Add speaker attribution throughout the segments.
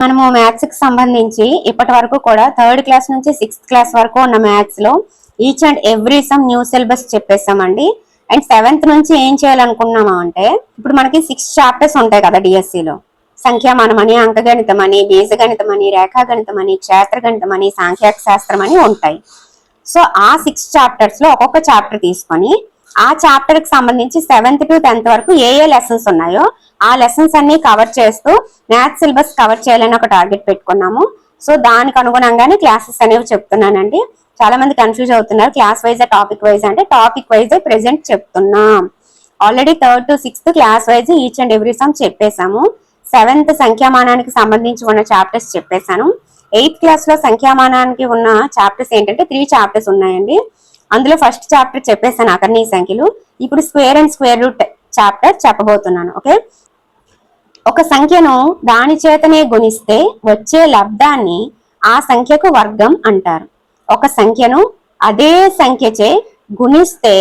Speaker 1: మనము మ్యాథ్స్కి సంబంధించి ఇప్పటి వరకు కూడా థర్డ్ క్లాస్ నుంచి సిక్స్త్ క్లాస్ వరకు ఉన్న మ్యాథ్స్లో each and every sum new syllabus చెప్పేసామండి and seventh నుంచి ఏం చేయాలనుకున్నామా అంటే ఇప్పుడు మనకి సిక్స్ చాప్టర్స్ ఉంటాయి కదా డిఎస్సిలో లో సంఖ్యామానం అని అంకగణితం అని బీజగణితం అని రేఖాగణితం అని క్షేత్రగణితం అని సాంఖ్యాక శాస్త్రం అని ఉంటాయి. సో ఆ సిక్స్ చాప్టర్స్లో ఒక్కొక్క చాప్టర్ తీసుకొని ఆ చాప్టర్కి సంబంధించి సెవెంత్ టు టెన్త్ వరకు ఏ ఏ లెసన్స్ ఉన్నాయో ఆ లెసన్స్ అన్ని కవర్ చేస్తూ మ్యాథ్స్ సిలబస్ కవర్ చేయాలని ఒక టార్గెట్ పెట్టుకున్నాము. సో దానికి అనుగుణంగానే క్లాసెస్ అనేవి చెప్తున్నానండి. చాలా మంది కన్ఫ్యూజ్ అవుతున్నారు క్లాస్ వైజ్ టాపిక్ వైజ్ అంటే టాపిక్ వైజ్ ప్రెసెంట్ చెప్తున్నాం. Already third to sixth class wise each and every sum చెప్పేశాము. Seventh సంఖ్యామానానికి సంబంధించి ఉన్న చాప్టర్స్ చెప్పేశాను. ఎయిత్ క్లాస్లో సంఖ్యామానానికి ఉన్న చాప్టర్స్ ఏంటంటే త్రీ చాప్టర్స్ ఉన్నాయండి. అందులో ఫస్ట్ చాప్టర్ చెప్పేసాను అకర్ణీ సంఖ్యలు. ఇప్పుడు square and square root chapter చెప్పబోతున్నాను ఓకే ఒక సంఖ్యను దాని చేతనే గుణిస్తే వచ్చే లబ్ధాన్ని ఆ సంఖ్యకు వర్గం అంటారు. ఒక సంఖ్యను అదే సంఖ్యచే గుణిస్తే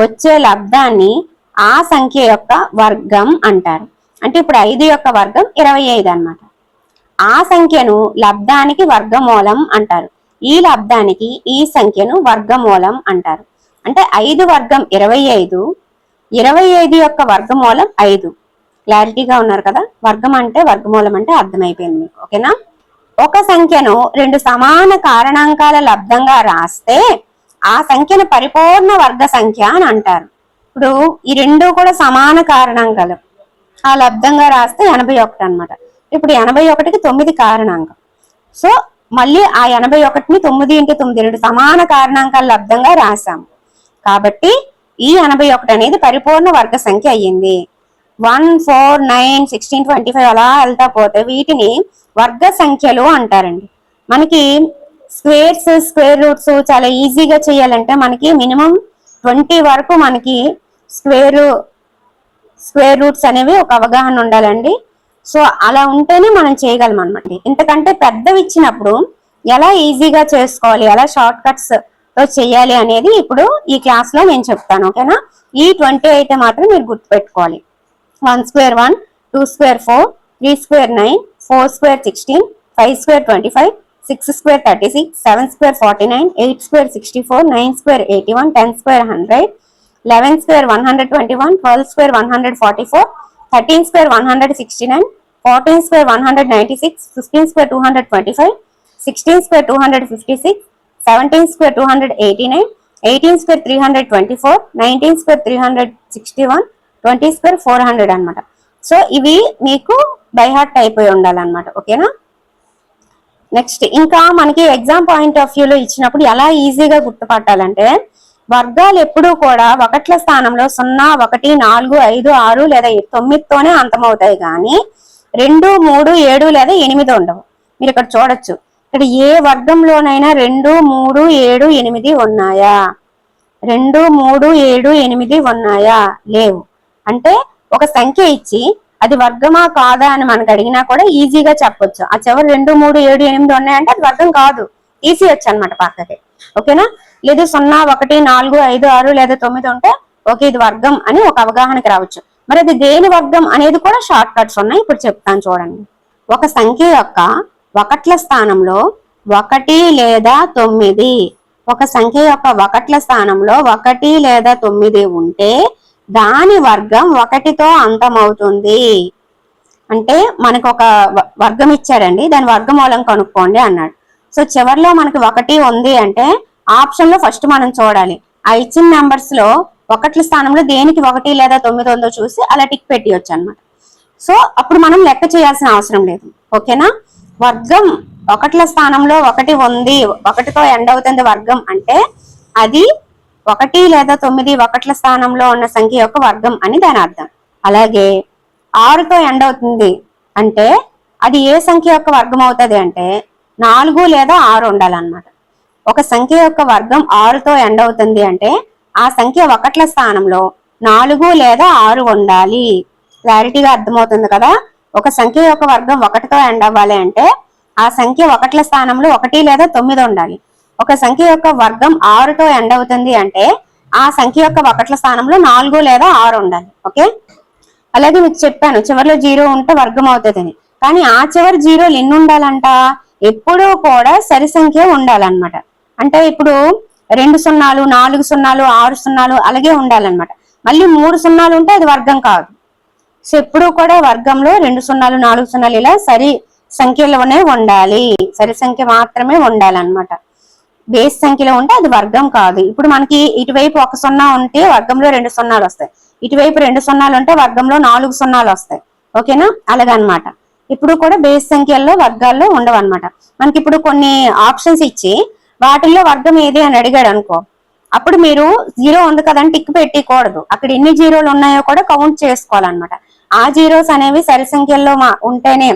Speaker 1: వచ్చే లబ్ధాన్ని ఆ సంఖ్య యొక్క వర్గం అంటారు. అంటే ఇప్పుడు ఐదు యొక్క వర్గం ఇరవై ఐదు అన్నమాట. ఆ సంఖ్యను లబ్ధానికి వర్గమూలం అంటారు. ఈ లబ్ధానికి ఈ సంఖ్యను వర్గమూలం అంటారు. అంటే ఐదు వర్గం ఇరవై ఐదు ఇరవై ఐదు యొక్క వర్గమూలం ఐదు. క్లారిటీగా ఉన్నారు కదా? వర్గం అంటే వర్గమూలం అంటే అర్థమైపోయింది. మీకు ఓకేనా? ఒక సంఖ్యను రెండు సమాన కారణాంకాల లబ్ధంగా రాస్తే ఆ సంఖ్యను పరిపూర్ణ వర్గ సంఖ్య అని అంటారు. ఇప్పుడు ఈ రెండు కూడా సమాన కారణాంకాలు. ఆ లబ్ధంగా రాస్తే ఎనభై ఒకటి అనమాట ఇప్పుడు ఎనభై ఒకటికి తొమ్మిది కారణాంకం. సో మళ్ళీ ఆ ఎనభై ఒకటిని తొమ్మిది ఇంటూ తొమ్మిది రెండు సమాన కారణాంకాల లబ్ధంగా రాశాం. కాబట్టి ఈ ఎనభై ఒకటి అనేది పరిపూర్ణ వర్గ సంఖ్య అయ్యింది. One four nine sixteen twenty five అలా వెళ్తా పోతే వీటిని వర్గ సంఖ్యలు అంటారండి. మనకి స్క్వేర్స్ స్క్వేర్ రూట్స్ చాలా ఈజీగా చేయాలంటే మనకి మినిమం ట్వంటీ వరకు మనకి స్క్వేర్ స్క్వేర్ రూట్స్ అనేవి ఒక అవగాహన ఉండాలండి. సో అలా ఉంటేనే మనం చేయగలం అనమాట ఇంతకంటే పెద్దవి ఇచ్చినప్పుడు ఎలా ఈజీగా చేసుకోవాలి ఎలా షార్ట్ కట్స్తో చేయాలి అనేది ఇప్పుడు ఈ క్లాస్లో నేను చెప్తాను ఓకేనా ఈ ట్వంటీ అయితే మాత్రం మీరు గుర్తుపెట్టుకోవాలి. One square one two square four three square nine four square sixteen five square twenty five six square thirty six seven square forty nine eight square sixty four nine square eighty one ten square hundred eleven square one hundred twenty one twelve square one hundred forty four thirteen square one hundred sixty nine fourteen square one hundred ninety six fifteen square two hundred twenty five sixteen square two hundred fifty six seventeen square two hundred eighty nine eighteen square three hundred twenty four nineteen square three hundred sixty one twenty square four hundred అనమాట so ఇవి మీకు by heart అయిపోయి ఉండాలన్నమాట ఓకేనా next ఇంకా మనకి exam point of వ్యూలో ఇచ్చినప్పుడు ఎలా ఈజీగా గుర్తుపట్టాలంటే వర్గాలు ఎప్పుడూ కూడా ఒకట్ల స్థానంలో సున్నా ఒకటి నాలుగు ఐదు ఆరు లేదా తొమ్మిదితోనే అంతమవుతాయి కానీ రెండు మూడు ఏడు లేదా ఎనిమిది ఉండవు. మీరు ఇక్కడ చూడొచ్చు. ఇక్కడ ఏ వర్గంలోనైనా రెండు మూడు ఏడు ఎనిమిది ఉన్నాయా? రెండు మూడు ఏడు ఎనిమిది ఉన్నాయా? లేవు. అంటే ఒక సంఖ్య ఇచ్చి అది వర్గమా కాదా అని మనకు అడిగినా కూడా ఈజీగా చెప్పొచ్చు. ఆ చివరి రెండు మూడు ఏడు ఎనిమిది ఉన్నాయంటే అది వర్గం కాదు. తీసేయచ్చు అనమాట పక్కకి. ఓకేనా? లేదు సున్నా ఒకటి నాలుగు ఐదు ఆరు లేదా తొమ్మిది ఉంటే ఓకే ఇది వర్గం అని ఒక అవగాహనకి రావచ్చు. మరి అది దేని వర్గం అనేది కూడా షార్ట్ కట్స్ ఉన్నాయి. ఇప్పుడు చెప్తాను చూడండి. ఒక సంఖ్య యొక్క ఒకట్ల స్థానంలో ఒకటి లేదా తొమ్మిది. ఒక సంఖ్య యొక్క ఒకట్ల స్థానంలో ఒకటి లేదా తొమ్మిది ఉంటే దాని వర్గం ఒకటితో అంతమవుతుంది. అంటే మనకు ఒక వర్గం ఇచ్చాడండి. దాని వర్గమూలం కనుక్కోండి అన్నాడు. సో చివర్లో మనకి ఒకటి ఉంది అంటే ఆప్షన్లో ఫస్ట్ మనం చూడాలి. ఆ ఇచ్చిన నెంబర్స్లో ఒకట్ల స్థానంలో దేనికి ఒకటి లేదా తొమ్మిది ఉందో చూసి అలా టిక్ పెట్టియొచ్చు అనమాట సో అప్పుడు మనం లెక్క చేయాల్సిన అవసరం లేదు. ఓకేనా? వర్గం ఒకట్ల స్థానంలో ఒకటి ఉంది ఒకటితో ఎండ్ అవుతుంది వర్గం అంటే అది ఒకటి లేదా తొమ్మిది ఒకట్ల స్థానంలో ఉన్న సంఖ్య యొక్క వర్గం అని దాని అర్థం. అలాగే ఆరుతో ఎండ్ అవుతుంది అంటే అది ఏ సంఖ్య యొక్క వర్గం అవుతుంది అంటే నాలుగు లేదా ఆరు ఉండాలన్నమాట. ఒక సంఖ్య యొక్క వర్గం ఆరుతో ఎండ్ అవుతుంది అంటే ఆ సంఖ్య ఒకట్ల స్థానంలో నాలుగు లేదా ఆరు ఉండాలి. క్లారిటీగా అర్థమవుతుంది కదా? ఒక సంఖ్య యొక్క వర్గం ఒకటితో ఎండ్ అవ్వాలి అంటే ఆ సంఖ్య ఒకట్ల స్థానంలో ఒకటి లేదా తొమ్మిది ఉండాలి. ఒక సంఖ్య యొక్క వర్గం ఆరుతో ఎండ్ అవుతుంది అంటే ఆ సంఖ్య యొక్క ఒకట్ల స్థానంలో నాలుగు లేదా ఆరు ఉండాలి. ఓకే అలాగే మీకు చెప్పాను చివరిలో జీరో ఉంటే వర్గం అవుతుంది. కానీ ఆ చివరి జీరోలు ఎన్ని ఉండాలంట. ఎప్పుడూ కూడా సరి సంఖ్య ఉండాలన్నమాట. అంటే ఇప్పుడు రెండు సున్నాలు నాలుగు సున్నాలు ఆరు సున్నాలు అలాగే ఉండాలన్నమాట. మళ్ళీ మూడు సున్నాలు ఉంటే అది వర్గం కాదు. సో ఎప్పుడు కూడా వర్గంలో రెండు సున్నాలు నాలుగు సున్నాలు ఇలా సరి సంఖ్యలోనే ఉండాలి. సరి సంఖ్య మాత్రమే ఉండాలన్నమాట. బేస్ సంఖ్యలో ఉంటే అది వర్గం కాదు. ఇప్పుడు మనకి ఇటువైపు ఒక సున్నా ఉంటే వర్గంలో రెండు సున్నాలు వస్తాయి. ఇటువైపు రెండు సున్నాలు ఉంటే వర్గంలో నాలుగు సున్నాలు వస్తాయి. ఓకేనా? అలాగనమాట. ఇప్పుడు కూడా బేస్ సంఖ్యల్లో వర్గాల్లో ఉండవు అనమాట మనకి ఇప్పుడు కొన్ని ఆప్షన్స్ ఇచ్చి వాటిల్లో వర్గం ఏది అని అడిగాడు అనుకో అప్పుడు మీరు జీరో ఉంది కదని టిక్ పెట్టకూడదు. అక్కడ ఎన్ని జీరోలు ఉన్నాయో కూడా కౌంట్ చేసుకోవాలన్నమాట. ఆ జీరోస్ అనేవి సరి సంఖ్యల్లో మా ఉంటేనే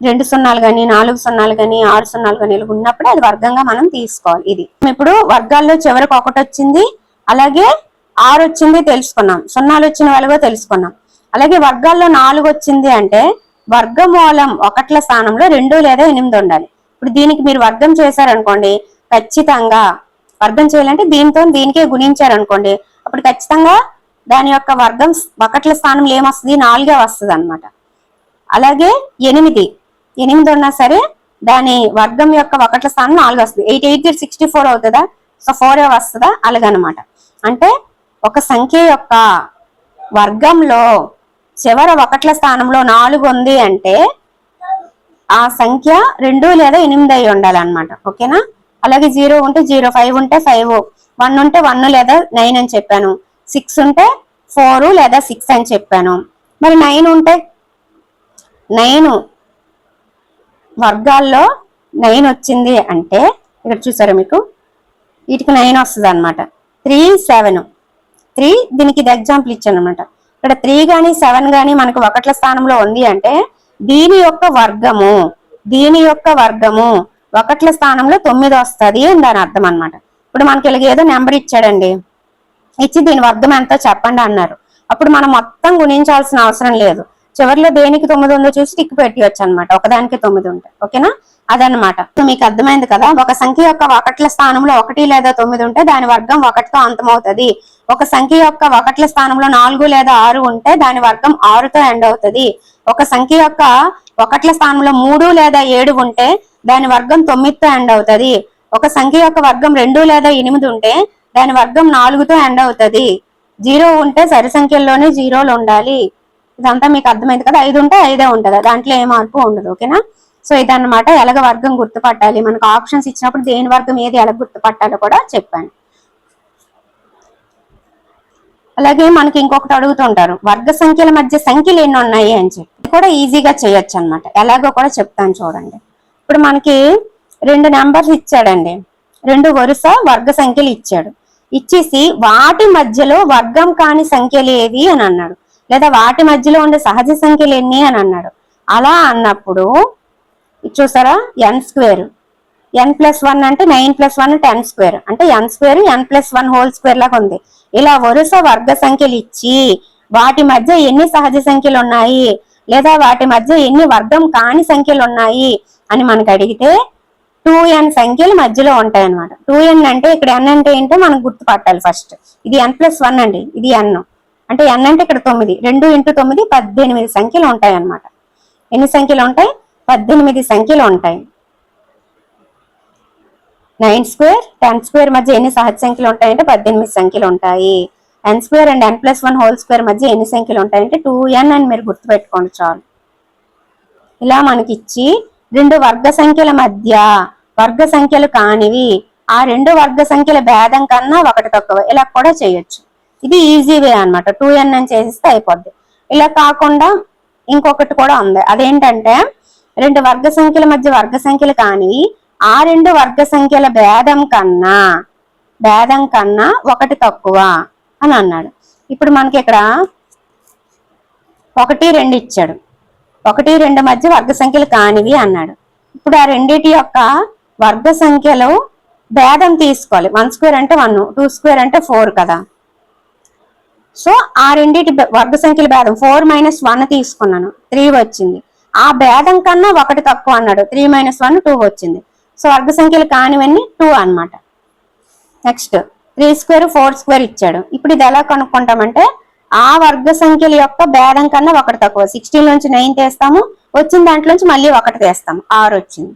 Speaker 1: రెండు సున్నాలు కానీ నాలుగు సున్నాలు కానీ ఆరు సున్నాలు కానీ ఉన్నప్పుడు అది వర్గంగా మనం తీసుకోవాలి ఇది. ఇప్పుడు వర్గాల్లో చివరికి ఒకటి వచ్చింది అలాగే ఆరు వచ్చింది తెలుసుకున్నాం. సున్నాలు వచ్చిన వాళ్ళుగా తెలుసుకున్నాం. అలాగే వర్గాల్లో నాలుగు వచ్చింది అంటే వర్గమూలం ఒకట్ల స్థానంలో రెండు లేదా ఎనిమిది ఉండాలి. ఇప్పుడు దీనికి మీరు వర్గం చేశారనుకోండి ఖచ్చితంగా వర్గం చేయాలంటే దీంతో దీనికే గుణించారనుకోండి అప్పుడు ఖచ్చితంగా దాని యొక్క వర్గం ఒకట్ల స్థానంలో ఏమొస్తుంది? నాలుగే వస్తుంది అనమాట అలాగే ఎనిమిది. ఎనిమిది ఉన్నా సరే దాని వర్గం యొక్క ఒకట్ల స్థానం నాలుగు వస్తుంది. ఎయిట్ ఎయిట్ సిక్స్టీ ఫోర్ అవుతుందా? సో ఫోర్ వస్తుందా? అలాగనమాట. అంటే ఒక సంఖ్య యొక్క వర్గంలో చివర ఒకట్ల స్థానంలో నాలుగు ఉంది అంటే ఆ సంఖ్య రెండు లేదా ఎనిమిది అయి ఉండాలన్నమాట. ఓకేనా? అలాగే జీరో ఉంటే జీరో ఫైవ్ ఉంటే ఫైవ్ వన్ ఉంటే వన్ లేదా నైన్ అని చెప్పాను. సిక్స్ ఉంటే ఫోర్ లేదా సిక్స్ అని చెప్పాను. మరి నైన్ ఉంటే? నైన్ వర్గాల్లో నైన్ వచ్చింది అంటే ఇక్కడ చూసారా మీకు? వీటికి నైన్ వస్తుంది అనమాట త్రీ సెవెన్. త్రీ దీనికి ఇది ఎగ్జాంపుల్ ఇచ్చాను అనమాట ఇక్కడ త్రీ కానీ సెవెన్ కానీ మనకు ఒకట్ల స్థానంలో ఉంది అంటే దీని యొక్క వర్గము దీని యొక్క వర్గము ఒకట్ల స్థానంలో తొమ్మిది వస్తుంది అని దాని అర్థం అనమాట ఇప్పుడు మనకి ఇలాగ ఏదో నెంబర్ ఇచ్చాడండి. ఇచ్చి దీని వర్గం ఎంతో చెప్పండి అన్నారు. అప్పుడు మనం మొత్తం గుణించాల్సిన అవసరం లేదు. చివరిలో దేనికి తొమ్మిది ఉందో చూసి టిక్ పెట్టివచ్చు అనమాట ఒకదానికి తొమ్మిది ఉంటాయి ఓకేనా? అదనమాట మీకు అర్థమైంది కదా ఒక సంఖ్య యొక్క ఒకట్ల స్థానంలో ఒకటి లేదా తొమ్మిది ఉంటే దాని వర్గం ఒకటితో అంతమవుతుంది. ఒక సంఖ్య యొక్క ఒకట్ల స్థానంలో నాలుగు లేదా ఆరు ఉంటే దాని వర్గం ఆరుతో ఎండ్ అవుతుంది. ఒక సంఖ్య యొక్క ఒకట్ల స్థానంలో మూడు లేదా ఏడు ఉంటే దాని వర్గం తొమ్మిదితో ఎండ్ అవుతుంది. ఒక సంఖ్య యొక్క వర్గం రెండు లేదా ఎనిమిది ఉంటే దాని వర్గం నాలుగుతో ఎండ్ అవుతుంది. జీరో ఉంటే సరి సంఖ్యల్లోనే జీరోలు ఉండాలి. ఇదంతా మీకు అర్థమైంది కదా? ఐదు ఉంటే ఐదే ఉంటుంది? దాంట్లో ఏ మార్పు ఉండదు ఓకేనా? సో ఇదన్నమాట ఎలాగ వర్గం గుర్తుపట్టాలి? మనకు ఆప్షన్స్ ఇచ్చినప్పుడు దేని వర్గం ఏది ఎలా గుర్తుపట్టాలో కూడా చెప్పాను. అలాగే మనకి ఇంకొకటి అడుగుతుంటారు వర్గ సంఖ్యల మధ్య సంఖ్యలు ఎన్ని ఉన్నాయి అని చెప్పి. ఇది కూడా ఈజీగా చేయొచ్చు అనమాట ఎలాగో కూడా చెప్తాను చూడండి. ఇప్పుడు మనకి రెండు నెంబర్స్ ఇచ్చాడండి. రెండు వరుస వర్గ సంఖ్యలు ఇచ్చాడు. ఇచ్చేసి వాటి మధ్యలో వర్గం కాని సంఖ్యలు ఏవి అని అన్నాడు. లేదా వాటి మధ్యలో ఉండే సహజ సంఖ్యలు ఎన్ని అని అన్నాడు. అలా అన్నప్పుడు ఇది చూసారా N square N plus one అంటే nine plus one ten square అంటే N square N plus one whole square లాగా ఉంది. ఇలా వరుస వర్గ సంఖ్యలు ఇచ్చి వాటి మధ్య ఎన్ని సహజ సంఖ్యలు ఉన్నాయి? లేదా వాటి మధ్య ఎన్ని వర్గం కాని సంఖ్యలు ఉన్నాయి? అని మనకు అడిగితే టూ ఎన్ సంఖ్యలు మధ్యలో ఉంటాయి అనమాట టూ ఎన్ అంటే ఇక్కడ ఎన్ అంటే ఏంటో మనం గుర్తుపట్టాలి ఫస్ట్ ఇది ఎన్ ప్లస్ వన్ అండి. ఇది ఎన్ అంటే ఎన్ అంటే ఇక్కడ తొమ్మిది. రెండు ఇంటూ తొమ్మిది పద్దెనిమిది సంఖ్యలు ఉంటాయి అన్నమాట ఎన్ని సంఖ్యలు ఉంటాయి? పద్దెనిమిది సంఖ్యలు ఉంటాయి. నైన్ స్క్వేర్ టెన్ స్క్వేర్ మధ్య ఎన్ని సహజ సంఖ్యలు ఉంటాయంటే పద్దెనిమిది సంఖ్యలు ఉంటాయి. N square and N plus one whole square మధ్య ఎన్ని సంఖ్యలు ఉంటాయంటే టూ ఎన్ అని మీరు గుర్తుపెట్టుకోండి చాలు. ఇలా మనకిచ్చి రెండు వర్గ సంఖ్యల మధ్య వర్గ సంఖ్యలు కానివి ఆ రెండు వర్గ సంఖ్యల భేదం కన్నా ఒకటి తక్కువ. ఇలా కూడా చేయొచ్చు. ఇది ఈజీ వే అన్నమాట. టూ ఎన్ అని చేసిస్తే అయిపోద్ది. ఇలా కాకుండా ఇంకొకటి కూడా ఉంది. అదేంటంటే రెండు వర్గ సంఖ్యల మధ్య వర్గ సంఖ్యలు కానివి ఆ రెండు వర్గ సంఖ్యల భేదం కన్నా భేదం కన్నా ఒకటి తక్కువ అని అన్నాడు. ఇప్పుడు మనకి ఇక్కడ ఒకటి రెండు ఇచ్చాడు. ఒకటి రెండు మధ్య వర్గ సంఖ్యలు కానివి అన్నాడు. ఇప్పుడు ఆ రెండిటి యొక్క వర్గ సంఖ్యలో భేదం తీసుకోవాలి. వన్ స్క్వేర్ అంటే వన్ టూ స్క్వేర్ అంటే ఫోర్ కదా. సో ఆ రెండిటి వర్గ సంఖ్యల భేదం ఫోర్ మైనస్ వన్ తీసుకున్నాను. త్రీ వచ్చింది. ఆ భేదం కన్నా ఒకటి తక్కువ అన్నాడు. త్రీ మైనస్ వన్ టూ వచ్చింది. సో వర్గ సంఖ్యలు కానివన్నీ టూ అన్నమాట. Next three square four square ఇచ్చాడు. ఇప్పుడు ఇది ఎలా కనుక్కుంటామంటే ఆ వర్గ సంఖ్యల యొక్క భేదం కన్నా ఒకటి తక్కువ. సిక్స్టీన్ నుంచి నైన్ తీస్తాము. వచ్చిన దాంట్లోంచి మళ్ళీ ఒకటి తీస్తాము. ఆరు వచ్చింది.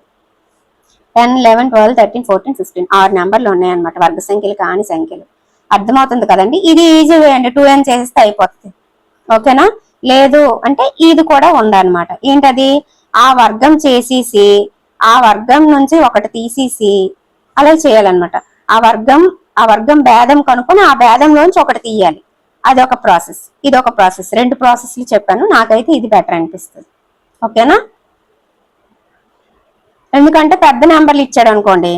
Speaker 1: Ten eleven twelve thirteen fourteen fifteen. ఆరు నెంబర్లు ఉన్నాయన్నమాట. వర్గ సంఖ్యలు కాని సంఖ్యలు. అర్థమవుతుంది కదండి? ఇది ఈజీ వే అండి. టూ ఎన్ చేసేస్తే అయిపోతుంది ఓకేనా? లేదు అంటే ఇది కూడా ఉందన్నమాట. ఏంటది? ఆ వర్గం చేసేసి ఆ వర్గం నుంచి ఒకటి తీసేసి అలా చేయాలన్నమాట. ఆ వర్గం ఆ వర్గం భేదం కనుక్కొని ఆ భేదంలోంచి ఒకటి తీయాలి. అది ఒక ప్రాసెస్. ఇది ఒక ప్రాసెస్. రెండు ప్రాసెస్లు చెప్పాను. నాకైతే ఇది బెటర్ అనిపిస్తుంది. ఓకేనా? ఎందుకంటే పెద్ద నెంబర్లు ఇచ్చాడు అనుకోండి.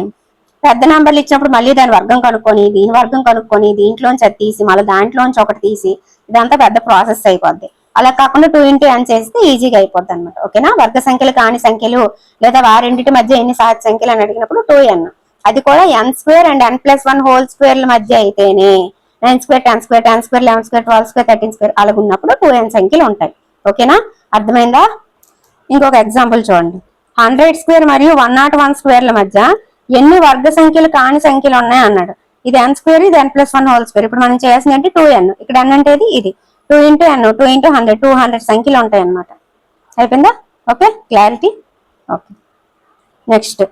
Speaker 1: పెద్ద నెంబర్లు ఇచ్చినప్పుడు మళ్ళీ దాని వర్గం కనుక్కొని దీని వర్గం కనుక్కొని దీంట్లోంచి అది తీసి మళ్ళీ దాంట్లోంచి ఒకటి తీసి ఇదంతా పెద్ద ప్రాసెస్ అయిపోద్ది. అలా కాకుండా టూ ఇంటూ ఎన్ చేస్తే ఈజీగా అయిపోద్ది అనమాట ఓకేనా? వర్గ సంఖ్యలు కాని సంఖ్యలు లేదా వారింటి మధ్య ఎన్ని సహజ సంఖ్యలు అని అడిగినప్పుడు టూ ఎన్ అది కూడా N square and N plus one whole స్క్వేర్ల మధ్య అయితేనే nine square ten square ten square eleven square twelve square thirteen square అలాగ ఉన్నప్పుడు టూ ఎన్ సంఖ్యలు ఉంటాయి. ఓకేనా? అర్థమైందా? ఇంకొక ఎగ్జాంపుల్ చూడండి. హండ్రెడ్ స్క్వేర్ మరియు వన్ నాట్ వన్ స్క్వేర్ల మధ్య ఎన్ని వర్గ సంఖ్యలు కాని సంఖ్యలు ఉన్నాయి అన్నాడు ఇది ఎన్ స్క్వేర్ ఇది N plus one whole square ఇప్పుడు మనం చేయాల్సింది అంటే టూ ఎన్ ఇక్కడ ఎన్ అంటే ఇది. Two into N two into hundred two hundred సంఖ్యలు ఉంటాయి అనమాట అయిపోయిందా? ఓకే? క్లారిటీ? ఓకే. నెక్స్ట్.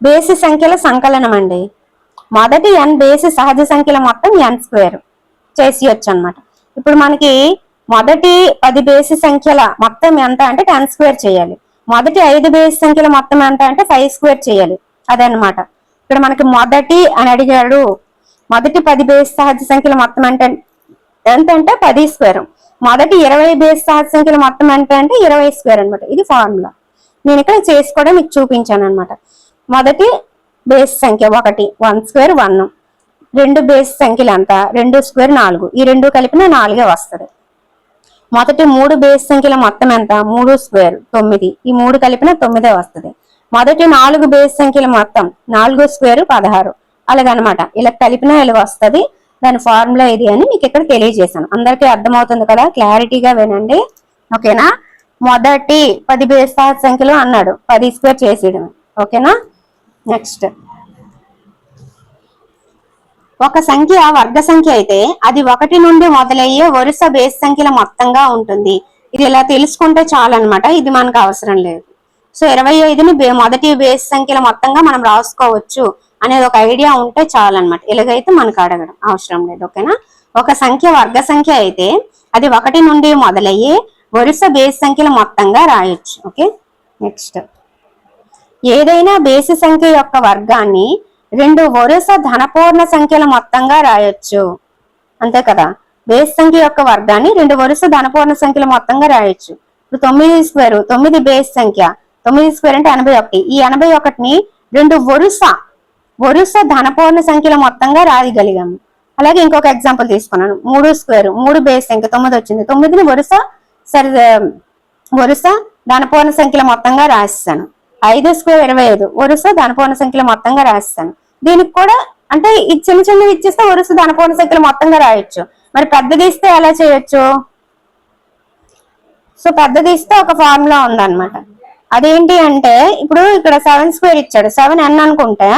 Speaker 1: బేసి సంఖ్యల సంకలనం అండి. మొదటి ఎన్ బేసి సహజ సంఖ్యల మొత్తం ఎన్ స్క్వేర్ చేసి అనమాట ఇప్పుడు మనకి మొదటి పది బేసి సంఖ్యల మొత్తం ఎంత అంటే టెన్ స్క్వేర్ చేయాలి. మొదటి ఐదు బేసి సంఖ్యల మొత్తం ఎంత అంటే ఫైవ్ స్క్వేర్ చేయాలి. అదనమాట ఇక్కడ మనకి మొదటి అని అడిగాడు మొదటి పది బేస్ సహజ సంఖ్యల మొత్తం అంటే ఎంత అంటే పది స్క్వేర్ మొదటి ఇరవై బేస్ సహజ సంఖ్యల మొత్తం ఎంత అంటే ఇరవై స్క్వేర్ అనమాట ఇది ఫార్ములా నేను ఇక్కడ చేసి కూడా మీకు చూపించాను అనమాట మొదటి బేస్ సంఖ్య ఒకటి వన్ స్క్వేర్ వన్ రెండు బేస్ సంఖ్యలు ఎంత? రెండు స్క్వేర్ నాలుగు. ఈ రెండు కలిపిన నాలుగే వస్తుంది. మొదటి మూడు బేస్ సంఖ్యల మొత్తం ఎంత? మూడు స్క్వేర్ తొమ్మిది. ఈ మూడు కలిపిన తొమ్మిదే వస్తుంది. మొదటి నాలుగు బేస్ సంఖ్యల మొత్తం నాలుగు స్క్వేర్ పదహారు. అలాగనమాట. ఇలా కలిపిన ఇలా వస్తుంది. దాని ఫార్ములా ఇది అని మీకు ఇక్కడ తెలియజేశాను. అందరికీ అర్థమవుతుంది కదా? క్లారిటీగా వినండి. ఓకేనా? మొదటి పది బేస్ సంఖ్యలు అన్నాడు. పది స్క్వేర్ చేసేయడం ఓకేనా? నెక్స్ట్ ఒక సంఖ్య వర్గ సంఖ్య అయితే అది ఒకటి నుండి మొదలయ్యే వరుస బేస్ సంఖ్యల మొత్తంగా ఉంటుంది. ఇది ఇలా తెలుసుకుంటే చాలు అనమాట ఇది మనకు అవసరం లేదు. సో ఇరవై ఐదుని మొదటి బేస్ సంఖ్యల మొత్తంగా మనం రాసుకోవచ్చు. అనేది ఒక ఐడియా ఉంటే చాలు అనమాట ఇలాగైతే మనకు అడగడం అవసరం లేదు ఓకేనా? ఒక సంఖ్య వర్గ సంఖ్య అయితే అది ఒకటి నుండి మొదలయ్యి వరుస బేస్ సంఖ్యలు మొత్తంగా రాయొచ్చు ఓకే? నెక్స్ట్. ఏదైనా బేసి సంఖ్య యొక్క వర్గాన్ని రెండు వరుస ధనపూర్ణ సంఖ్యల మొత్తంగా రాయొచ్చు. అంతే కదా? బేస్ సంఖ్య యొక్క వర్గాన్ని రెండు వరుస ధనపూర్ణ సంఖ్యల మొత్తంగా రాయొచ్చు. ఇప్పుడు తొమ్మిది స్క్వేర్ తొమ్మిది బేస్ సంఖ్య తొమ్మిది స్క్వేర్ అంటే ఎనభై ఒకటి. ఈ ఎనభై ఒకటిని రెండు వరుస వరుస ధనపూర్ణ సంఖ్యలో మొత్తంగా రాయగలిగాము. అలాగే ఇంకొక ఎగ్జాంపుల్ తీసుకున్నాను. మూడు స్క్వేర్ మూడు బేస్ సంఖ్య తొమ్మిది వచ్చింది. తొమ్మిదిని వరుస సరి వరుస ధనపూర్ణ సంఖ్యల మొత్తంగా రాస్తాను ఐదు స్క్వేర్ ఇరవై ఐదు. వరుస ధనపూర్ణ సంఖ్యల మొత్తంగా రాస్తాను దీనికి కూడా అంటే ఈ చిన్న చిన్నవి ఇచ్చేస్తే వరుస ధనపూర్ణ సంఖ్యలు మొత్తంగా రాయొచ్చు. మరి పెద్దది ఇస్తే ఎలా చేయొచ్చు? సో పెద్దది ఇస్తే ఒక ఫార్ములా ఉందన్నమాట. అదేంటి అంటే ఇప్పుడు ఇక్కడ సెవెన్ స్క్వేర్ ఇచ్చాడు. సెవెన్ ఎన్ అనుకుంటే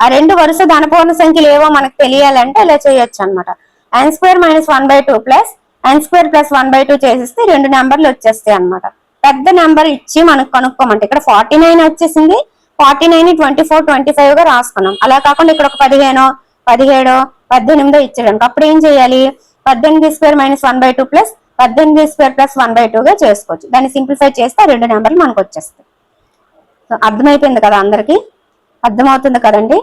Speaker 1: ఆ రెండు వరుస ధనపూర్ణ సంఖ్యలు ఏవో మనకు తెలియాలంటే ఇలా చేయొచ్చు అనమాట N square minus one by two plus N square plus one by two చేసేస్తే రెండు నెంబర్లు వచ్చేస్తాయి అనమాట పెద్ద నెంబర్ ఇచ్చి మనకు కనుక్కోమంటే ఇక్కడ ఫార్టీ నైన్ వచ్చేసింది. Forty nine twenty four twenty ఫైవ్గా రాసుకున్నాం. అలా కాకుండా ఇక్కడ ఒక పదిహేను పదిహేడు పద్దెనిమిదో ఇచ్చేయడానికి అప్పుడు ఏం చేయాలి? పద్దెనిమిది square minus one by two plus పద్దెనిమిది square plus one by two గా చేసుకోవచ్చు. దాన్ని సింప్లిఫై చేస్తే రెండు నెంబర్లు మనకు వచ్చేస్తాయి. అర్థమైపోయింది కదా అందరికి? అర్థమవుతుంది కదండి?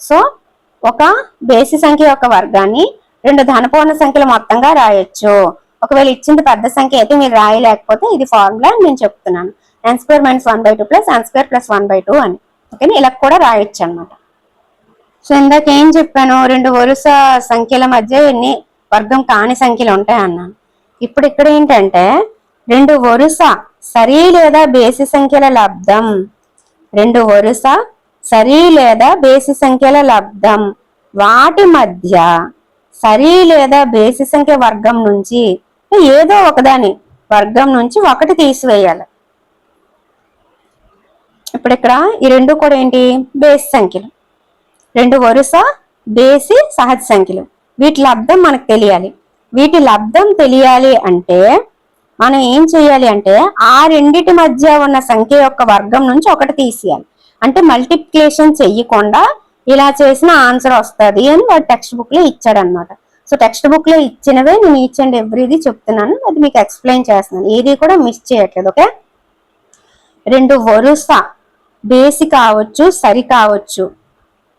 Speaker 1: సో ఒక బేసి సంఖ్య యొక్క వర్గాన్ని రెండు ధనపూర్ణ సంఖ్యలు మొత్తంగా రాయొచ్చు. ఒకవేళ ఇచ్చింది పెద్ద సంఖ్య అయితే మీరు రాయలేకపోతే ఇది ఫార్ములా నేను చెప్తున్నాను. N square minus one by two plus N square plus one by two అని. ఓకేనా? ఇలా కూడా రాయొచ్చు అనమాట సో ఇందాక ఏం చెప్పాను? రెండు వరుస సంఖ్యల మధ్య ఎన్ని వర్గం కాని సంఖ్యలు ఉంటాయి అన్నాను. ఇప్పుడు ఇక్కడ ఏంటంటే రెండు వరుస సరి లేదా బేసి సంఖ్యల లబ్ధం రెండు వరుస సరి లేదా బేసి సంఖ్యల లబ్ధం. వాటి మధ్య సరి లేదా బేసి సంఖ్య వర్గం నుంచి ఏదో ఒకదాని వర్గం నుంచి ఒకటి తీసివేయాలి. ఇప్పుడు ఇక్కడ ఈ రెండు కూడా ఏంటి? బేసి సంఖ్యలు. రెండు వరుస బేసి సహజ సంఖ్యలు. వీటి లబ్ధం మనకు తెలియాలి. వీటి లబ్ధం తెలియాలి అంటే మనం ఏం చేయాలి అంటే ఆ రెండిటి మధ్య ఉన్న సంఖ్య యొక్క వర్గం నుంచి ఒకటి తీసేయాలి. అంటే మల్టిప్లికేషన్ చెయ్యకుండా ఇలా చేసిన ఆన్సర్ వస్తుంది అని వాడు టెక్స్ట్ బుక్లో ఇచ్చాడు అనమాట సో టెక్స్ట్ బుక్లో ఇచ్చినవే నేను ఈచ్ అండ్ ఎవ్రీది చెప్తున్నాను. అది మీకు ఎక్స్ప్లెయిన్ చేస్తున్నాను. ఏది కూడా మిస్ చేయట్లేదు ఓకే రెండు వరుస. బేసి కావచ్చు సరి కావచ్చు.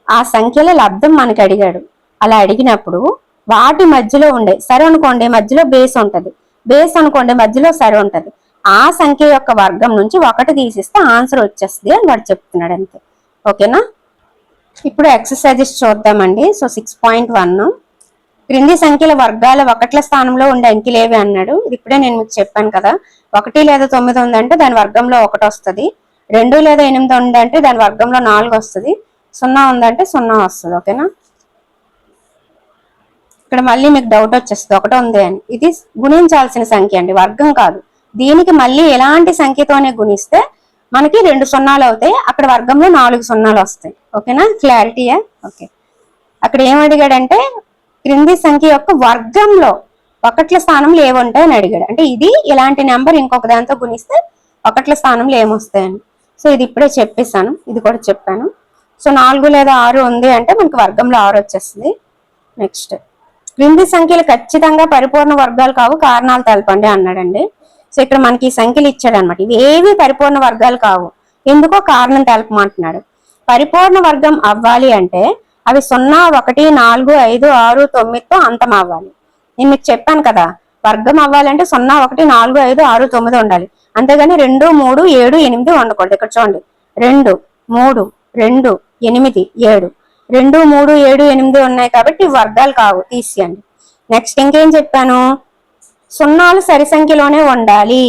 Speaker 1: ఆ సంఖ్యల లబ్ధం మనకి అడిగాడు. అలా అడిగినప్పుడు వాటి మధ్యలో ఉండే సరే అనుకోండి మధ్యలో బేస్ ఉంటది. బేస్ అనుకోండి మధ్యలో సరి ఉంటది. ఆ సంఖ్య యొక్క వర్గం నుంచి ఒకటి తీసిస్తే ఆన్సర్ వచ్చేస్తుంది అని వాడు చెప్తున్నాడు అంతే. ఓకేనా? ఇప్పుడు ఎక్సర్సైజెస్ చూద్దామండి. So six point one. క్రింది సంఖ్యల వర్గాల ఒకట్ల స్థానంలో ఉండే అంకెలేవి అన్నాడు? ఇది ఇప్పుడే నేను మీకు చెప్పాను కదా. ఒకటి లేదా తొమ్మిది ఉందంటే దాని వర్గంలో ఒకటి వస్తుంది. రెండు లేదా ఎనిమిది ఉందంటే దాని వర్గంలో నాలుగు వస్తుంది. సున్నా ఉందంటే సున్నా వస్తుంది. ఓకేనా? ఇక్కడ మళ్ళీ మీకు డౌట్ వచ్చేస్తుంది. ఒకటి ఉంది అని. ఇది గుణించాల్సిన సంఖ్య అండి. వర్గం కాదు. దీనికి మళ్ళీ ఎలాంటి సంఖ్యతోనే గుణిస్తే మనకి రెండు సున్నాలు అవుతాయి అక్కడ వర్గంలో నాలుగు సున్నాలు వస్తాయి. ఓకేనా? క్లారిటీయా ఓకే. అక్కడ ఏమడిగాడంటే క్రింది సంఖ్య యొక్క వర్గంలో ఒకట్ల స్థానంలో ఏముంటాయని అడిగాడు. అంటే ఇది ఇలాంటి నెంబర్ ఇంకొక దాంతో గుణిస్తే ఒకట్ల స్థానంలో ఏమొస్తాయని. సో ఇది ఇప్పుడే చెప్పేశాను. ఇది కూడా చెప్పాను. సో నాలుగు లేదా ఆరు ఉంది అంటే మనకి వర్గంలో ఆరు వచ్చేస్తుంది. నెక్స్ట్ క్రింది సంఖ్యలు ఖచ్చితంగా పరిపూర్ణ వర్గాలు కావు కారణాలు తెలపండి అన్నాడండి. సో ఇక్కడ మనకి ఈ సంఖ్యలు ఇచ్చాడు అనమాట ఇవేవి పరిపూర్ణ వర్గాలు కావు. ఎందుకో కారణం తెలపమంటున్నాడు. పరిపూర్ణ వర్గం అవ్వాలి అంటే అవి సున్నా ఒకటి నాలుగు ఐదు ఆరు తొమ్మిదితో అంతం అవ్వాలి. నేను మీకు చెప్పాను కదా వర్గం అవ్వాలంటే సున్నా ఒకటి నాలుగు ఐదు ఆరు తొమ్మిది ఉండాలి. అంతేగాని రెండు మూడు ఏడు ఎనిమిది ఉండకూడదు. ఇక్కడ చూడండి. రెండు మూడు రెండు ఎనిమిది ఏడు. రెండు మూడు ఏడు ఎనిమిది ఉన్నాయి కాబట్టి వర్గాలు కావు. తీసేయండి. నెక్స్ట్ ఇంకేం చెప్పాను? సున్నాలు సరి సంఖ్యలోనే ఉండాలి.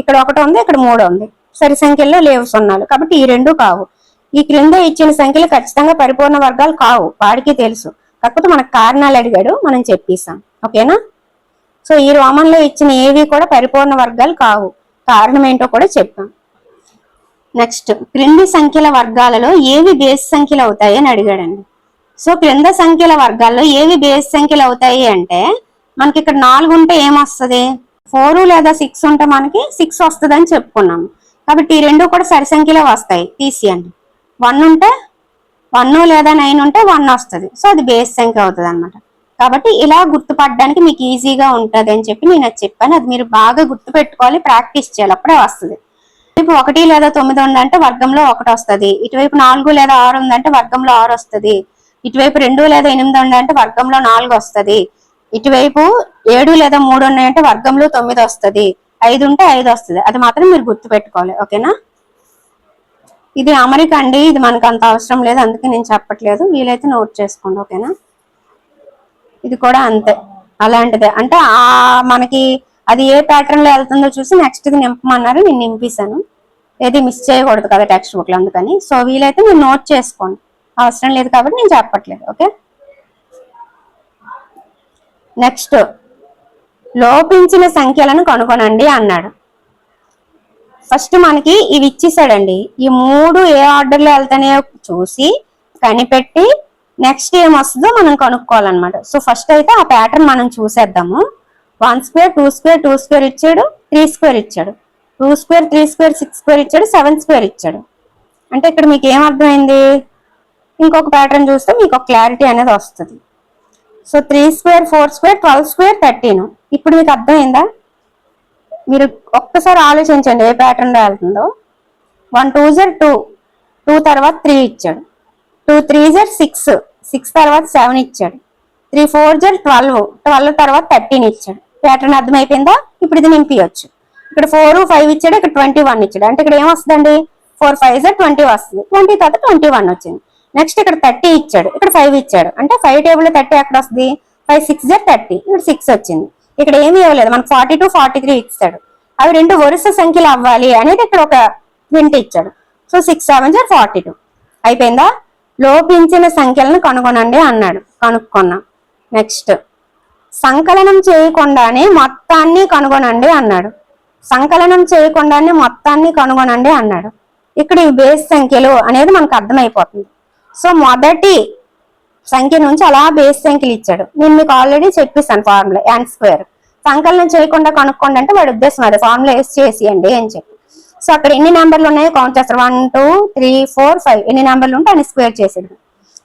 Speaker 1: ఇక్కడ ఒకటి ఉంది ఇక్కడ మూడు ఉంది. సరి సంఖ్యలో లేవు సున్నాలు. కాబట్టి ఈ రెండు కావు. ఈ క్రింద ఇచ్చిన సంఖ్యలు ఖచ్చితంగా పరిపూర్ణ వర్గాలు కావు. వాడికి తెలుసు. కాకపోతే మనకు కారణాలు అడిగాడు. మనం చెప్పేసాం ఓకేనా? సో ఈ రోమన్లో ఇచ్చిన ఏవి కూడా పరిపూర్ణ వర్గాలు కావు. కారణం ఏంటో కూడా చెప్పాం నెక్స్ట్ క్రింది సంఖ్యల వర్గాలలో ఏవి బేస్ సంఖ్యలు అవుతాయి అని అడిగాడండి. సో క్రింద సంఖ్యల వర్గాల్లో ఏవి బేస్ సంఖ్యలు అవుతాయి అంటే మనకి ఇక్కడ నాలుగు ఉంటే ఏమొస్తుంది? ఫోర్ లేదా సిక్స్ ఉంటే మనకి సిక్స్ వస్తుంది అని చెప్పుకున్నాం. కాబట్టి ఈ రెండు కూడా సరి సంఖ్యలో వస్తాయి. తీసేయండి. వన్ ఉంటే వన్ లేదా నైన్ ఉంటే వన్ వస్తుంది. సో అది బేస్ సంఖ్య అవుతుంది అనమాట కాబట్టి ఇలా గుర్తుపడడానికి మీకు ఈజీగా ఉంటుంది అని చెప్పి నేను అది చెప్పాను. అది మీరు బాగా గుర్తు పెట్టుకోవాలి ప్రాక్టీస్ చేయాలి. అప్పుడే వస్తుంది. రేపు ఒకటి లేదా తొమ్మిది ఉందంటే వర్గంలో ఒకటి వస్తుంది. ఇటువైపు నాలుగు లేదా ఆరు ఉందంటే వర్గంలో ఆరు వస్తుంది. ఇటువైపు రెండు లేదా ఎనిమిది ఉందంటే వర్గంలో నాలుగు వస్తుంది. ఇటువైపు ఏడు లేదా మూడు ఉన్నాయంటే వర్గంలో తొమ్మిది వస్తుంది. ఐదు ఉంటే ఐదు వస్తుంది. అది మాత్రం మీరు గుర్తు పెట్టుకోవాలి ఓకేనా? ఇది అమరిక అండి. ఇది మనకు అంత అవసరం లేదు. అందుకే నేను చెప్పట్లేదు. వీలైతే నోట్ చేసుకోండి. ఓకేనా? ఇది కూడా అంతే. అలాంటిదే. అంటే ఆ మనకి అది ఏ ప్యాటర్న్లో వెళ్తుందో చూసి నెక్స్ట్ ఇది నింపమన్నారు. నేను నింపేశాను. ఏది మిస్ చేయకూడదు కదా టెక్స్ట్ బుక్లో. అందుకని. సో వీలైతే మీరు నోట్ చేసుకోండి. అవసరం లేదు కాబట్టి నేను చెప్పట్లేదు. ఓకే? నెక్స్ట్ లోపించిన సంఖ్యలను కనుగొనండి అన్నాడు. ఫస్ట్ మనకి ఇవి ఇచ్చేసాడండి ఈ మూడు ఏ ఆర్డర్లో వెళ్తానే చూసి కనిపెట్టి నెక్స్ట్ ఏమొస్తుందో మనం కనుక్కోవాలన్నమాట. సో ఫస్ట్ అయితే ఆ ప్యాటర్న్ మనం చూసేద్దాము. One square two square two square ఇచ్చాడు త్రీ స్క్వేర్ ఇచ్చాడు. Two square three square six square ఇచ్చాడు సెవెన్ స్క్వేర్ ఇచ్చాడు. అంటే ఇక్కడ మీకు ఏం అర్థమైంది? ఇంకొక ప్యాటర్న్ చూస్తే మీకు ఒక క్లారిటీ అనేది వస్తుంది. So three square four square twelve square thirteen ఇప్పుడు మీకు అర్థమైందా? మీరు ఒక్కసారి ఆలోచించండి ఏ ప్యాటర్న్లో వెళ్తుందో. One two za two two తర్వాత త్రీ ఇచ్చాడు. Two three za six six తర్వాత సెవెన్ ఇచ్చాడు. Three four za twelve twelve తర్వాత థర్టీన్ ఇచ్చాడు. ప్యాటర్న్ అర్థమైపోయిందా? ఇప్పుడు ఇది నింపియచ్చు. ఇక్కడ ఫోర్ ఫైవ్ ఇచ్చాడు ఇక్కడ ట్వంటీ వన్ ఇచ్చాడు. అంటే ఇక్కడ ఏమొస్తుందండి ఫోర్ ఫైవ్ జర్ ట్వంటీ వస్తుంది. ట్వంటీ తర్వాత ట్వంటీ వన్ వచ్చింది. నెక్స్ట్ ఇక్కడ థర్టీ ఇచ్చాడు. ఇక్కడ ఫైవ్ ఇచ్చాడు. అంటే ఫైవ్ టేబుల్ థర్టీ ఎక్కడ వస్తుంది? ఫైవ్ సిక్స్ జర్ థర్టీ ఇక్కడ సిక్స్ వచ్చింది. ఇక్కడ ఏమీ ఇవ్వలేదు. మనకు ఫార్టీ టూ ఫార్టీ త్రీ ఇచ్చాడు. అవి రెండు వరుస సంఖ్యలు అవ్వాలి అనేది ఇక్కడ ఒక హింట్ ఇచ్చాడు. So six seven za forty two అయిపోయిందా? లోపించిన సంఖ్యలను కనుగొనండి అన్నాడు. కనుక్కున్నాం. నెక్స్ట్ సంకలనం చేయకుండానే మొత్తాన్ని కనుగొనండి అన్నాడు. సంకలనం చేయకుండానే మొత్తాన్ని కనుగొనండి అన్నాడు. ఇక్కడ ఈ బేస్ సంఖ్యలు అనేది మనకు అర్థమైపోతుంది. సో మొదటి సంఖ్య నుంచి అలా బేస్ సంఖ్యలు ఇచ్చాడు. నేను మీకు ఆల్రెడీ చెప్పేసాను ఫార్ములా ఎన్ స్క్వేర్ సంకలనం చేయకుండా కనుక్కోండి అంటే వాడి ఉద్దేశం అదే ఫార్ములా వేసి చేసేయండి అని చెప్పి. సో అక్కడ ఎన్ని నెంబర్లు ఉన్నాయో కౌంట్ చేస్తారు. One two three four five ఎన్ని నెంబర్లు ఉంటే అన్ని స్క్వేర్ చేసేది.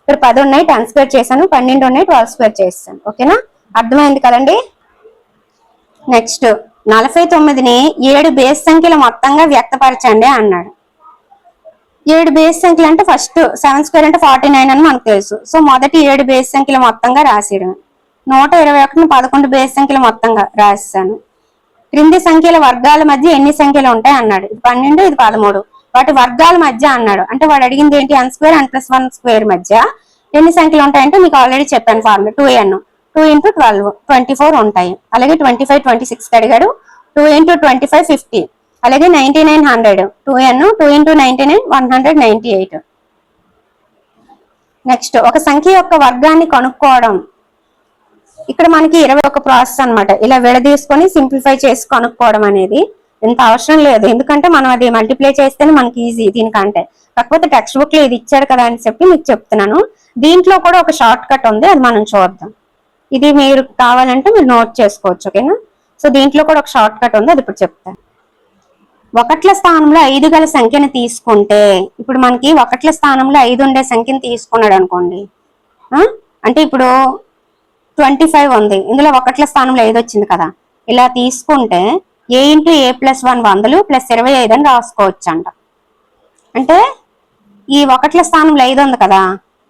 Speaker 1: ఇక్కడ పది ఉన్నాయి టెన్ స్క్వేర్ చేశాను. పన్నెండు ఉన్నాయి ట్వెల్వ్ స్క్వేర్ చేస్తాను. ఓకేనా? అర్థమైంది కదండి? నెక్స్ట్ నలభై తొమ్మిదిని ఏడు బేస్ సంఖ్యలు మొత్తంగా వ్యక్తపరచండి అన్నాడు. ఏడు బేస్ సంఖ్యలు అంటే ఫస్ట్ సెవెన్ స్క్వేర్ అంటే ఫార్టీ నైన్ అని మనకు తెలుసు. సో మొదటి ఏడు బేస్ సంఖ్యలు మొత్తంగా రాసేయడం నూట ఇరవై ఒకటిని పదకొండు బేస్ సంఖ్యలు మొత్తంగా రాస్తాను క్రింది సంఖ్యల వర్గాల మధ్య ఎన్ని సంఖ్యలు ఉంటాయి అన్నాడు. ఇది పన్నెండు ఇది పదమూడు. వాటి వర్గాల మధ్య అన్నాడు. అంటే వాడు అడిగింది ఏంటి? N square and plus one square మధ్య ఎన్ని సంఖ్యలు ఉంటాయంటే మీకు ఆల్రెడీ చెప్పాను formula two N two into twelve twenty four ఉంటాయి. అలాగే ట్వంటీ ఫైవ్ ట్వంటీ సిక్స్ అడిగాడు. Two into twenty five fifty అలాగే ninety nine hundred. Two N two into ninety nine one hundred ninety eight. Next ఒక సంఖ్య యొక్క వర్గాన్ని కనుక్కోవడం. ఇక్కడ మనకి ఇరవై ఒక ప్రాసెస్ అనమాట ఇలా విడదీసుకొని సింప్లిఫై చేసి కనుక్కోవడం అనేది ఇంత అవసరం లేదు. ఎందుకంటే మనం అది మల్టిప్లై చేస్తేనే మనకి ఈజీ దీనికంటే కాకపోతే టెక్స్ట్ బుక్లో ఇది ఇచ్చాడు కదా అని చెప్పి మీకు చెప్తున్నాను. దీంట్లో కూడా ఒక షార్ట్ కట్ ఉంది అది మనం చూద్దాం. ఇది మీరు కావాలంటే మీరు నోట్ చేసుకోవచ్చు ఓకేనా? సో దీంట్లో కూడా ఒక షార్ట్ కట్ ఉంది అది ఇప్పుడు చెప్తాను. ఒకట్ల స్థానంలో ఐదు గల సంఖ్యను తీసుకుంటే ఇప్పుడు మనకి ఒకట్ల స్థానంలో ఐదు ఉండే సంఖ్యను తీసుకున్నాడు అనుకోండి. అంటే ఇప్పుడు ట్వంటీ ఫైవ్ ఉంది. ఇందులో ఒకట్ల స్థానంలో ఐదు వచ్చింది కదా? ఇలా తీసుకుంటే A into A plus one వందలు ప్లస్ ఇరవై ఐదు అని రాసుకోవచ్చు అంట అంటే ఈ ఒకట్ల స్థానంలో ఐదు ఉంది కదా?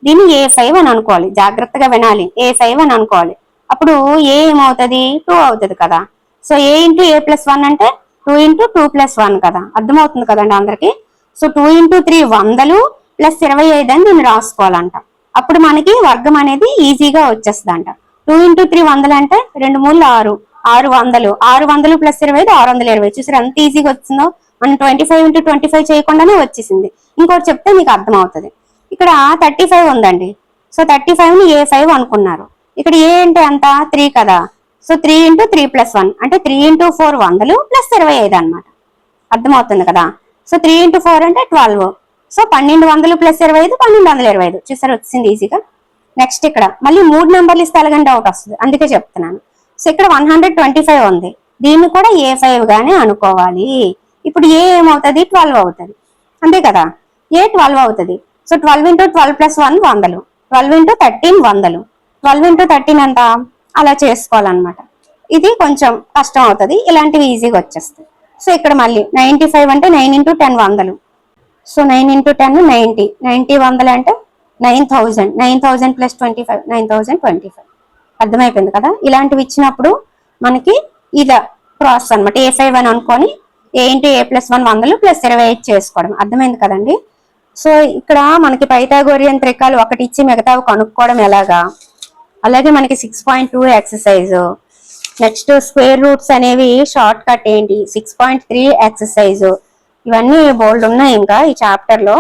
Speaker 1: దీన్ని ఏ ఫైవ్ అని అనుకోవాలి. జాగ్రత్తగా వినాలి. ఏ ఫైవ్ అని అనుకోవాలి. అప్పుడు ఏ ఏమవుతుంది? టూ అవుతుంది కదా? So A into A plus one అంటే two into two plus one కదా. అర్థమవుతుంది కదండి అందరికి? సో టూ ఇంటూ త్రీ వందలు ప్లస్ ఇరవై ఐదు అని దీన్ని రాసుకోవాలంట. అప్పుడు మనకి వర్గం అనేది ఈజీగా వచ్చేస్తుంది అంట టూ ఇంటూ త్రీ వందలు అంటే రెండు మూడు ఆరు. ఆరు వందలు. ఆరు వందలు ప్లస్ ఇరవై ఐదు ఆరు వందల ఇరవై. చూసారు ఎంత ఈజీగా వచ్చిందో? మనం twenty five into twenty five చేయకుండానే వచ్చేసింది. ఇంకోటి చెప్తే మీకు అర్థం అవుతుంది ఇక్కడ థర్టీ ఫైవ్ ఉందండి. సో థర్టీ ఫైవ్ని ఏ ఫైవ్ అనుకున్నారు. ఇక్కడ ఏ అంటే ఎంత? త్రీ కదా. So three into three plus one అంటే త్రీ ఇంటూ ఫోర్ వందలు ప్లస్ ఇరవై ఐదు అనమాట అర్థమవుతుంది కదా? సో త్రీ ఇంటూ ఫోర్ అంటే ట్వెల్వ్ సో పన్నెండు వందలు ప్లస్ ఇరవై ఐదు పన్నెండు వందల ఇరవై ఐదు. చూసారు? వచ్చింది ఈజీగా నెక్స్ట్ ఇక్కడ. మళ్ళీ మూడు నెంబర్లు ఇస్తే ఎలాగని డౌట్ వస్తుంది. అందుకే చెప్తున్నాను. సో ఇక్కడ వన్ హండ్రెడ్ ట్వంటీ ఫైవ్ ఉంది. దీన్ని కూడా ఏ ఫైవ్ గానే అనుకోవాలి. ఇప్పుడు ఏ ఏమవుతుంది? ట్వెల్వ్ అవుతుంది. అంతే కదా? ఏ ట్వెల్వ్ అవుతుంది. So twelve into twelve plus one వందలు. ట్వెల్వ్ ఇంటూ థర్టీన్ వందలు. ట్వెల్వ్ ఇంటూ థర్టీన్ ఎంత? అలా చేసుకోవాలన్నమాట. ఇది కొంచెం కష్టం అవుతుంది. ఇలాంటివి ఈజీగా వచ్చేస్తాయి. సో ఇక్కడ మళ్ళీ నైన్టీ ఫైవ్ అంటే నైన్ ఇంటూ టెన్ వందలు. So nine into ten ninety. Ninety వందలు అంటే nine thousand. Nine thousand plus twenty five nine thousand twenty five. అర్థమైపోయింది కదా? ఇలాంటివి ఇచ్చినప్పుడు మనకి ఇలా ప్రాసెస్ అనమాట ఏ ఫైవ్ అని అనుకొని A into A plus one వందలు ప్లస్ ఇరవై ఎయిట్ చేసుకోవడం. అర్థమైంది కదండి? సో ఇక్కడ మనకి పైథాగోరియన్ త్రికాలు ఒకటి ఇచ్చి మిగతావి కనుక్కోవడం ఎలాగా? అలాగే మనకి six point two exercise next square roots అనేవి షార్ట్ కట్ ఏంటి? సిక్స్ పాయింట్ త్రీ ఎక్సర్సైజ్ ఇవన్నీ బోల్డ్ ఉన్నాయి ఇంకా ఈ చాప్టర్లో.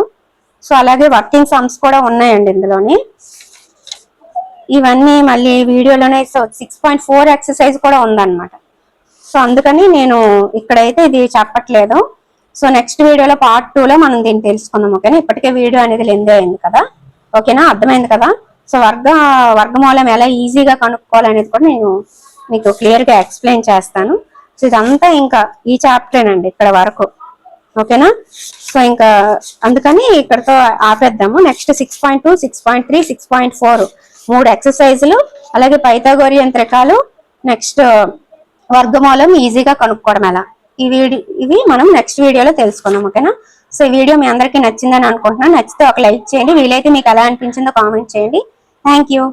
Speaker 1: సో అలాగే వర్కింగ్ సమ్స్ కూడా ఉన్నాయండి ఇందులోని. ఇవన్నీ మళ్ళీ వీడియోలోనే సిక్స్ పాయింట్ ఫోర్ ఎక్సర్సైజ్ కూడా ఉందన్నమాట. సో అందుకని నేను ఇక్కడైతే ఇది చెప్పట్లేదు. సో నెక్స్ట్ వీడియోలో పార్ట్ టూ లో మనం దీన్ని తెలుసుకుందాం ఓకేనా? ఇప్పటికే వీడియో అనేది లెంది అయింది కదా? ఓకేనా? అర్థమైంది కదా? సో వర్గ వర్గమూలం ఎలా ఈజీగా కనుక్కోవాలనేది కూడా నేను మీకు క్లియర్గా ఎక్స్ప్లెయిన్ చేస్తాను. సో ఇదంతా ఇంకా ఈ చాప్టర్ అండి ఇక్కడ వరకు. ఓకేనా? సో ఇంకా అందుకని ఇక్కడతో ఆపేద్దాము. Next six point two six point three six point four మూడు ఎక్సర్సైజులు అలాగే పైథాగోరియన్ త్రికాలు నెక్స్ట్ వర్గమూలం ఈజీగా కనుక్కోవడం ఎలా. ఈ వీడియో ఇవి మనం నెక్స్ట్ వీడియోలో తెలుసుకున్నాం ఓకేనా? సో ఈ వీడియో మీ అందరికీ నచ్చిందని అనుకుంటున్నాను. నచ్చితే ఒక లైక్ చేయండి. వీలైతే మీకు ఎలా అనిపించిందో కామెంట్ చేయండి. Thank you.